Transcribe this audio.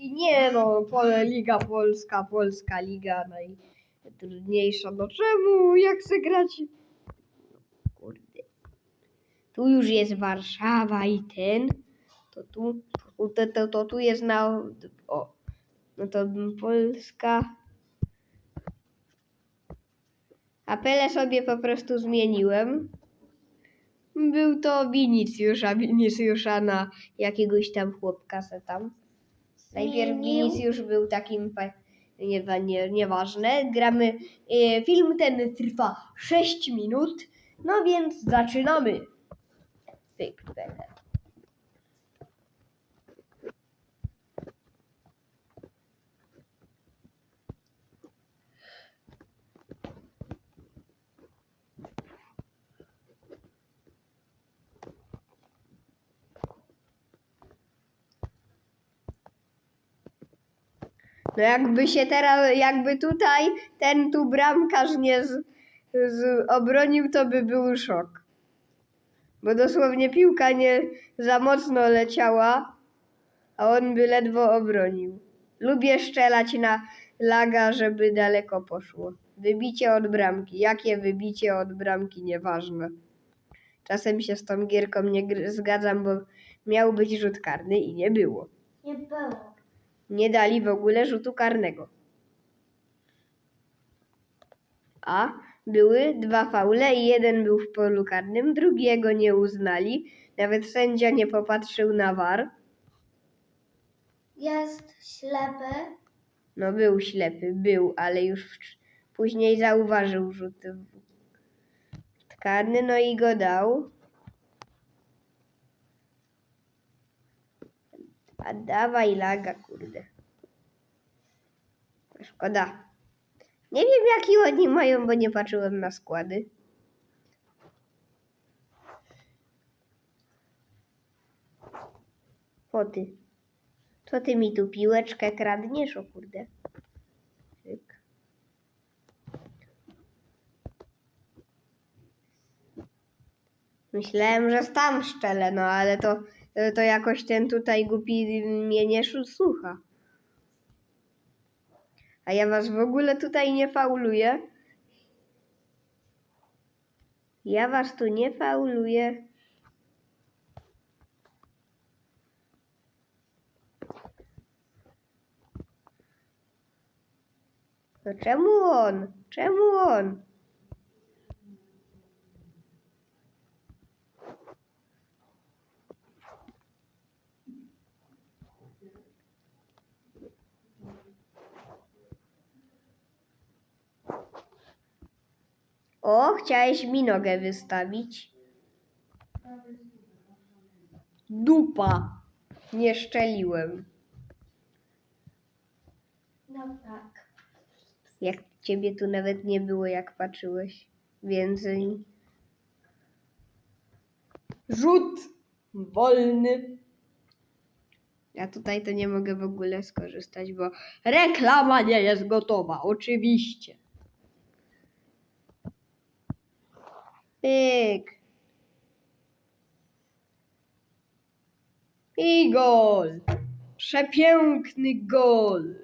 Nie no, pole, Liga Polska, Polska Liga najtrudniejsza. No czemu? Jak chcę grać? Kurde. Tu już jest Warszawa i ten. To tu, to, to, to, tu jest na... O. No to Polska... Apele sobie po prostu zmieniłem. Był to Winicjusz, a Winicjusza na jakiegoś tam chłopka se tam. Najpierw Zmienił. Winicjusz był takim, pa- nie, nie, nieważne. Gramy, e, film ten trwa 6 minut, no więc zaczynamy. Pyk, pyk. No jakby się teraz, jakby tutaj ten tu bramkarz nie z, z obronił, to by był szok. Bo dosłownie piłka nie za mocno leciała, a on by ledwo obronił. Lubię strzelać na laga, żeby daleko poszło. Wybicie od bramki. Jakie wybicie od bramki, nieważne. Czasem się z tą gierką nie zgadzam, bo miał być rzut karny i nie było. Nie było. Nie dali w ogóle rzutu karnego. A były dwa faule i jeden był w polu karnym, drugiego nie uznali. Nawet sędzia nie popatrzył na war. Jest ślepy. No był ślepy, był, ale już później zauważył rzut karny, no i go dał. A dawaj laga, kurde. Szkoda. Nie wiem jaki oni mają, bo nie patrzyłem na składy. O ty. Co ty mi tu piłeczkę kradniesz, o kurde? Myślałem, że tam szczelę, no ale to, to jakoś ten tutaj głupi mnie nie słucha. A ja was w ogóle tutaj nie fauluję. Ja was tu nie fauluję. No czemu on? Czemu on? O, chciałeś mi nogę wystawić. Dupa. Nie szczeliłem. No tak. Jak ciebie tu nawet nie było, jak patrzyłeś. Więcej. Rzut wolny. Ja tutaj to nie mogę w ogóle skorzystać, bo reklama nie jest gotowa, oczywiście. Pyk. I gol. Przepiękny gol.